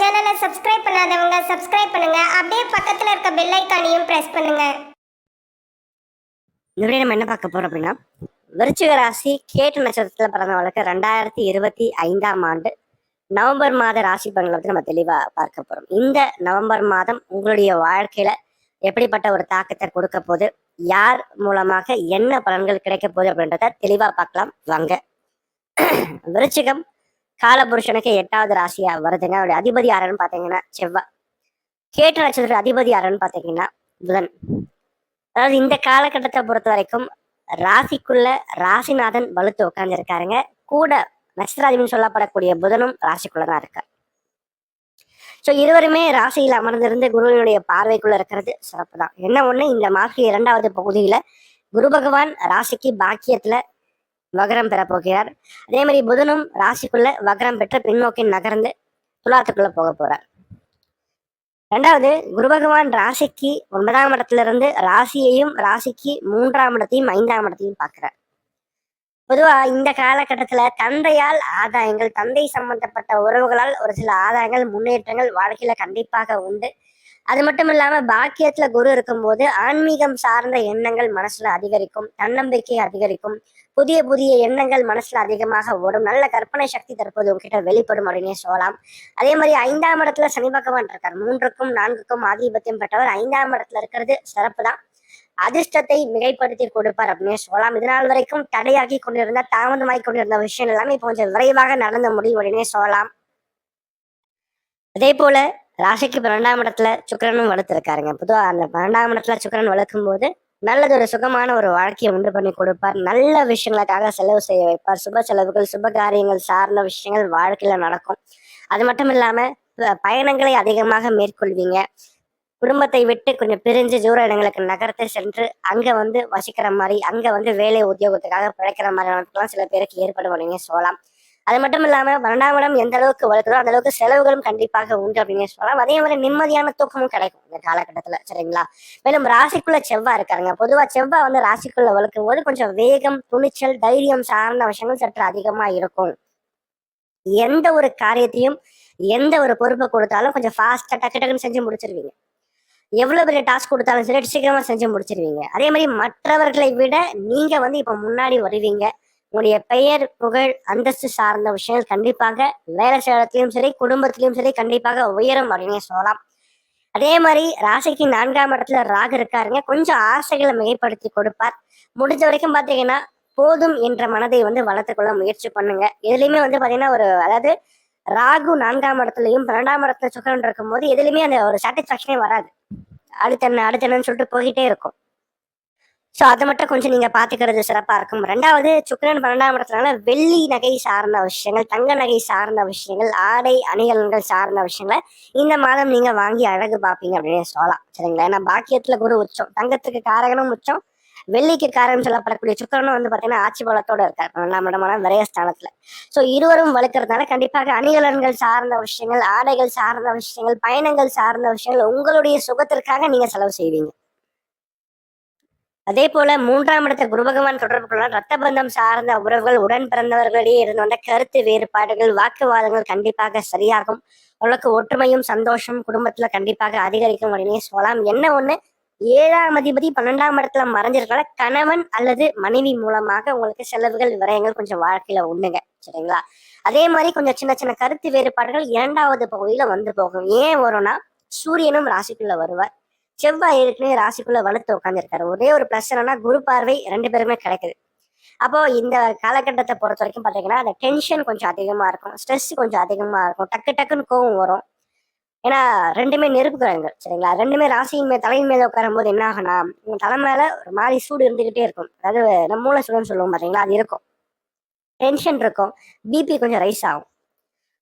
சேனலை சப்ஸ்கிரைப் பண்ணாதவங்க சப்ஸ்கிரைப் பண்ணுங்க. அப்படியே பக்கத்துல இருக்க பெல் ஐக்கானையும் பிரஸ் பண்ணுங்க. இதுவரை நம்ம என்ன பார்க்க போறோம் அப்படின்னா விருச்சிக ராசி கேட்டு நட்சத்திரத்தில் பிறந்தவங்களுக்கு ரெண்டாயிரத்தி இருபத்தி ஐந்தாம் ஆண்டு நவம்பர் மாத ராசி பலன்களை பற்றி நம்ம தெளிவாக பார்க்க போறோம். இந்த நவம்பர் மாதம் உங்களுடைய வாழ்க்கையில எப்படிப்பட்ட ஒரு தாக்கத்தை கொடுக்க போது யார் மூலமாக என்ன பலன்கள் கிடைக்க போகுது அப்படின்றத தெளிவா பார்க்கலாம். வாங்க. விருச்சிகம் காலபுருஷனுக்கு எட்டாவது ராசியா வருதுங்க. அவருடைய அதிபதி யாருன்னு பார்த்தீங்கன்னா செவ்வாய் கேட்டு நட்சத்திர அதிபதி யாருன்னு பார்த்தீங்கன்னா புதன். அதாவது இந்த காலகட்டத்தை பொறுத்த வரைக்கும் ராசிக்குள்ள ராசிநாதன் வலுத்து உட்கார்ந்துருக்காருங்க. கூட நட்சத்திராதிபதி சொல்லப்படக்கூடிய புதனும் ராசிக்குள்ள தான் இருக்கார். ஸோ இருவருமே ராசியில் அமர்ந்திருந்து குருவினுடைய பார்வைக்குள்ள இருக்கிறது சிறப்பு தான் என்ன ஒன்று இந்த மாசி இரண்டாவது பகுதியில குரு பகவான் ராசிக்கு பாக்கியத்துல வகரம் பெற போகிறார். அதே மாதிரி புதனும் ராசிக்குள்ள வகரம் பெற்று பின்னோக்கி நகர்ந்து துலாத்துக்குள்ள போக போறார். ரெண்டாவது குரு பகவான் ராசிக்கு ஒன்பதாம் இடத்துல இருந்து ராசியையும் ராசிக்கு மூன்றாம் இடத்தையும் ஐந்தாம் இடத்தையும் பார்க்கிறார். பொதுவா இந்த காலகட்டத்துல தந்தையால் ஆதாயங்கள் தந்தை சம்பந்தப்பட்ட உறவுகளால் ஒரு சில ஆதாயங்கள் முன்னேற்றங்கள் வாழ்க்கையில கண்டிப்பாக உண்டு. அது மட்டும் இல்லாம பாக்கியத்துல குரு இருக்கும்போது ஆன்மீகம் சார்ந்த எண்ணங்கள் மனசுல அதிகரிக்கும் தன்னம்பிக்கை அதிகரிக்கும். புதிய புதிய எண்ணங்கள் மனசுல அதிகமாக ஓடும். நல்ல கற்பனை சக்தி தற்போது உங்ககிட்ட வெளிப்படும் அப்படின்னே சொல்லலாம். அதே மாதிரி ஐந்தாம் இடத்துல சனி பகவான் இருக்கார். மூன்றுக்கும் நான்குக்கும் ஆதிபத்தியம் பெற்றவர் ஐந்தாம் இடத்துல இருக்கிறது சிறப்பு தான். அதிர்ஷ்டத்தை மிகைப்படுத்தி கொடுப்பார் அப்படின்னு சொல்லலாம். இதனால் வரைக்கும் தடையாகி கொண்டிருந்த தாமதமாகி கொண்டிருந்த விஷயம் எல்லாமே இப்போ கொஞ்சம் விரைவாக நடந்து முடியும் அப்படின்னே சொல்லலாம். அதே போல ராசிக்கு பன்னெண்டாம் இடத்துல சுக்கரனும் வலுத்திருக்காருங்க. பொதுவாக அந்த பன்னெண்டாம் இடத்துல சுக்கிரன் வளர்க்கும் போது நல்லது ஒரு சுகமான ஒரு வாழ்க்கையை உண்டு பண்ணி கொடுப்பார். நல்ல விஷயங்களுக்காக செலவு செய்ய வைப்பார். சுப செலவுகள் சுப காரியங்கள் சார்ந்த விஷயங்கள் வாழ்க்கையில் நடக்கும். அது மட்டும் இல்லாமல் பயணங்களை அதிகமாக மேற்கொள்வீங்க. குடும்பத்தை விட்டு கொஞ்சம் பிரிஞ்சு தூர இடங்களுக்கு நகரத்தை சென்று அங்கே வந்து வசிக்கிற மாதிரி அங்கே வந்து வேலை உத்தியோகத்துக்காக பிழைக்கிற மாதிரி சில பேருக்கு ஏற்படுவீங்க சொல்லலாம். அது மட்டும் இல்லாம பன்னெண்டாம் இடம் எந்த அளவுக்கு வளர்க்குதோ அந்த அளவுக்கு செலவுகளும் கண்டிப்பாக உண்டு அப்படின்னு சொல்லலாம் அதே மாதிரி நிம்மதியான தூக்கமும் கிடைக்கும் இந்த காலகட்டத்துல சரிங்களா? மேலும் ராசிக்குள்ள செவ்வாய் இருக்காருங்க. பொதுவா செவ்வாய் வந்து ராசிக்குள்ள வளர்க்கும் போது கொஞ்சம் வேகம் துணிச்சல் தைரியம் சார்ந்த விஷயங்கள் சற்று அதிகமா இருக்கும். எந்த ஒரு காரியத்தையும் எந்த ஒரு பொறுப்பை கொடுத்தாலும் கொஞ்சம் ஃபாஸ்டா டக்கு டக்குன்னு செஞ்சு முடிச்சிருவீங்க. எவ்வளவு பெரிய டாஸ்க் கொடுத்தாலும் சரி சீக்கிரமா செஞ்சு முடிச்சிருவீங்க. அதே மாதிரி மற்றவர்களை விட நீங்க வந்து இப்ப முன்னாடி வருவீங்க. உங்களுடைய பெயர் புகழ் அந்தஸ்து சார்ந்த விஷயங்கள் கண்டிப்பாக வேலை செய்யறதுலயும் சரி குடும்பத்திலயும் சரி கண்டிப்பாக உயரும் அப்படின்னு சொல்லலாம். அதே மாதிரி ராசிக்கு நான்காம் இடத்துல ராகு இருக்காருங்க. கொஞ்சம் ஆசைகளை மிகைப்படுத்தி கொடுப்பார். முடிஞ்ச வரைக்கும் பார்த்தீங்கன்னா போதும் என்ற மனதை வந்து வளர்த்துக்கொள்ள முயற்சி பண்ணுங்க. எதுலையுமே வந்து பார்த்தீங்கன்னா ஒரு அதாவது ராகு நான்காம் இடத்துலையும் பன்னெண்டாம் இடத்துல சுக்கரன் இருக்கும்போது எதுலையுமே அந்த ஒரு சாட்டிஸ்ஃபேக்ஷனே வராது. அடுத்தென்ன அடுத்தென்னு சொல்லிட்டு போய்கிட்டே இருக்கும். ஸோ அதை மட்டும் கொஞ்சம் நீங்கள் பார்த்துக்கிறது சிறப்பாக இருக்கும். ரெண்டாவது சுக்கிரன் பன்னெண்டாம் இடத்துனால வெள்ளி நகை சார்ந்த விஷயங்கள் தங்க நகை சார்ந்த விஷயங்கள் ஆடை அணிகலன்கள் சார்ந்த விஷயங்களை இந்த மாதம் நீங்கள் வாங்கி அழகு பார்ப்பீங்க அப்படின்னு சொல்லலாம். சரிங்களா? ஏன்னா பாக்கியத்தில் குரு உச்சம். தங்கத்துக்கு காரகனும் உச்சம். வெள்ளிக்கு காரணம் சொல்லப்படக்கூடிய சுக்கிரனும் வந்து பார்த்தீங்கன்னா ஆட்சி பலத்தோடு இருக்கார். பன்னெண்டாம் இடமான விரயஸ்தானத்துல. ஸோ இருவரும் வளர்க்கறதுனால கண்டிப்பாக அணிகலன்கள் சார்ந்த விஷயங்கள் ஆடைகள் சார்ந்த விஷயங்கள் பயணங்கள் சார்ந்த விஷயங்கள் உங்களுடைய சுகத்திற்காக நீங்கள் செலவு செய்வீங்க. அதே போல மூன்றாம் இடத்த குரு பகவான் தொடர்பு கொள்ள ரத்த பந்தம் சார்ந்த உறவுகள் உடன் பிறந்தவர்களிடையே இருந்து வந்த கருத்து வேறுபாடுகள் வாக்குவாதங்கள் கண்டிப்பாக சரியாகும். உங்களுக்கு ஒற்றுமையும் சந்தோஷம் குடும்பத்துல கண்டிப்பாக அதிகரிக்கும் அப்படின்னு சொல்லலாம். என்ன ஒண்ணு? ஏழாம் அதிபதி பன்னெண்டாம் இடத்துல மறைஞ்சிருக்கனால கணவன் அல்லது மனைவி மூலமாக உங்களுக்கு செலவுகள் விரயங்கள் கொஞ்சம் வாழ்க்கையில உண்டுங்க. சரிங்களா? அதே மாதிரி கொஞ்சம் சின்ன சின்ன கருத்து வேறுபாடுகள் இரண்டாவது பகுதியில வந்து போகும். ஏன் வரும்னா சூரியனும் ராசிக்குள்ள வருவார். செவ்வாய் ஏற்கனவே ராசிக்குள்ள வலுத்து உட்காந்துருக்காரு ஒரே ஒரு பிளஸ் என்னன்னா குரு பார்வை ரெண்டு பேருமே கிடைக்குது. அப்போ இந்த காலகட்டத்தை பொறுத்த வரைக்கும் பார்த்தீங்கன்னா அந்த டென்ஷன் கொஞ்சம் அதிகமா இருக்கும். ஸ்ட்ரெஸ் கொஞ்சம் அதிகமா இருக்கும். டக்கு டக்குன்னு கோவம் வரும். ஏன்னா ரெண்டுமே நெருப்பு கிரகங்கள் சரிங்களா? ரெண்டுமே ராசியின் மேல் தலையின் மேல உட்காரும் போது என்ன ஆகும்னா உங்க தலை மேல ஒரு மாதிரி சூடு இருந்துகிட்டே இருக்கும். அதாவது நம்ம மூளை சூடுன்னு சொல்லுவோம் பாத்தீங்களா? அது இருக்கும். டென்ஷன் இருக்கும். பிபி கொஞ்சம் ரைஸ் ஆகும்.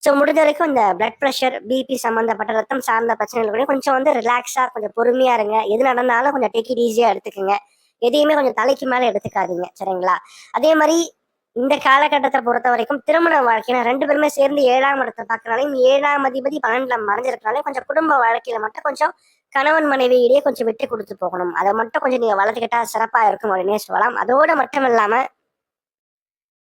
ஸோ முடிஞ்ச வரைக்கும் இந்த பிளட் ப்ரெஷர் பிபி சம்மந்தப்பட்ட ரத்தம் சார்ந்த பிரச்சனைகள் கூட கொஞ்சம் வந்து ரிலாக்ஸாக கொஞ்சம் பொறுமையாக இருங்க. எது நடந்தாலும் கொஞ்சம் டேக் இட் ஈஸியாக எடுத்துக்கோங்க. எதையுமே கொஞ்சம் தலைக்கு மேலே எடுத்துக்காதீங்க. சரிங்களா? அதே மாதிரி இந்த காலகட்டத்தை பொறுத்த வரைக்கும் திருமண வாழ்க்கையில ரெண்டு பேருமே சேர்ந்து ஏழாம் இடத்தை பார்க்கறனாலையும் ஏழாம் அதிபதி பன்னெண்டுல மறைஞ்சிருக்கனாலையும் கொஞ்சம் குடும்ப வாழ்க்கையில மட்டும் கொஞ்சம் கணவன் மனைவியிடையே கொஞ்சம் விட்டு கொடுத்து போகணும். அதை மட்டும் கொஞ்சம் நீங்க வளர்த்துக்கிட்டா சிறப்பா இருக்கும் அப்படின்னே சொல்லலாம். அதோட மட்டும் இல்லாம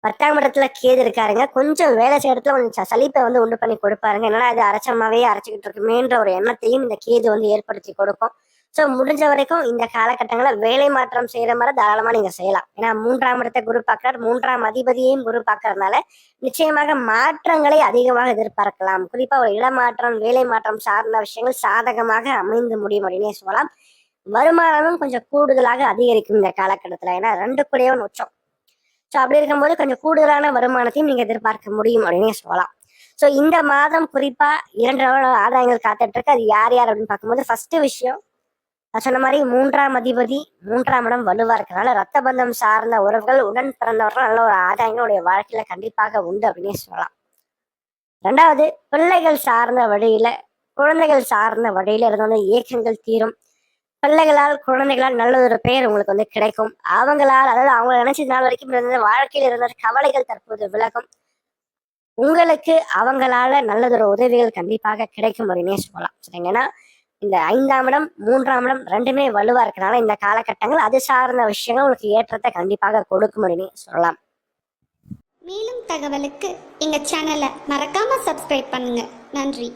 பத்தாம் இடத்துல கேது இருக்காருங்க. கொஞ்சம் வேலை செய்ய இடத்துல கொஞ்சம் ச- சலிப்பை வந்து உண்டு பண்ணி கொடுப்பாருங்க. என்னடா அது அரைச்சமாவே அரைச்சிக்கிட்டு இருக்குமேன்ற ஒரு எண்ணத்தையும் இந்த கேது வந்து ஏற்படுத்தி கொடுக்கும். ஸோ முடிஞ்ச வரைக்கும் இந்த காலகட்டங்களில் வேலை மாற்றம் செய்கிற மாதிரி தாராளமாக நீங்கள் செய்யலாம். ஏன்னா மூன்றாம் இடத்தை குரு பார்க்குறார். மூன்றாம் அதிபதியையும் குரு பார்க்கறதுனால நிச்சயமாக மாற்றங்களை அதிகமாக எதிர்பார்க்கலாம். குறிப்பாக ஒரு இடமாற்றம் வேலை மாற்றம் சார்ந்த விஷயங்கள் சாதகமாக அமைந்து முடியும் அப்படின்னே சொல்லலாம். வருமானமும் கொஞ்சம் கூடுதலாக அதிகரிக்கும் இந்த காலகட்டத்தில். ஏன்னா ரெண்டு கூடயும் உச்சம். ஸோ அப்படி இருக்கும்போது கொஞ்சம் கூடுதலான வருமானத்தையும் நீங்க எதிர்பார்க்க முடியும் அப்படின்னே சொல்லலாம். ஸோ இந்த மாதம் குறிப்பா இரண்டு ஆதாயங்கள் காத்துட்டு இருக்கு. அது யார் யார் அப்படின்னு பார்க்கும்போது ஃபர்ஸ்ட் விஷயம் நான் சொன்ன மாதிரி மூன்றாம் அதிபதி மூன்றாம் இடம் வலுவா இருக்கிறனால ரத்த பந்தம் சார்ந்த உறவுகள் உடன் பிறந்தவர்கள் நல்ல ஒரு ஆதாயங்களுடைய வாழ்க்கையில கண்டிப்பாக உண்டு அப்படின்னு சொல்லலாம். ரெண்டாவது பிள்ளைகள் சார்ந்த வழியில குழந்தைகள் சார்ந்த வழியில இருந்து வந்து இயக்கங்கள் தீரும். பிள்ளைகளால் குழந்தைகளால் நல்ல ஒரு பெயர் உங்களுக்கு வந்து கிடைக்கும். அவங்களால் அதாவது அவங்க நினைச்ச நாள் வரைக்கும் இருந்த வாழ்க்கையில் இருந்த கவலைகள் தற்போது விலகும். உங்களுக்கு அவங்களால நல்லதொரு உதவிகள் கண்டிப்பாக கிடைக்கும் அப்படின்னே சொல்லலாம் சரிங்கன்னா இந்த ஐந்தாம் இடம் மூன்றாம் இடம் ரெண்டுமே வலுவா இருக்கனால இந்த காலகட்டங்கள் அது சார்ந்த விஷயங்கள் உங்களுக்கு ஏற்றத்தை கண்டிப்பாக கொடுக்கும் அப்படின்னு சொல்லலாம். மேலும் தகவலுக்கு எங்கள் சேனலை மறக்காமல் சப்ஸ்கிரைப் பண்ணுங்கள் நன்றி.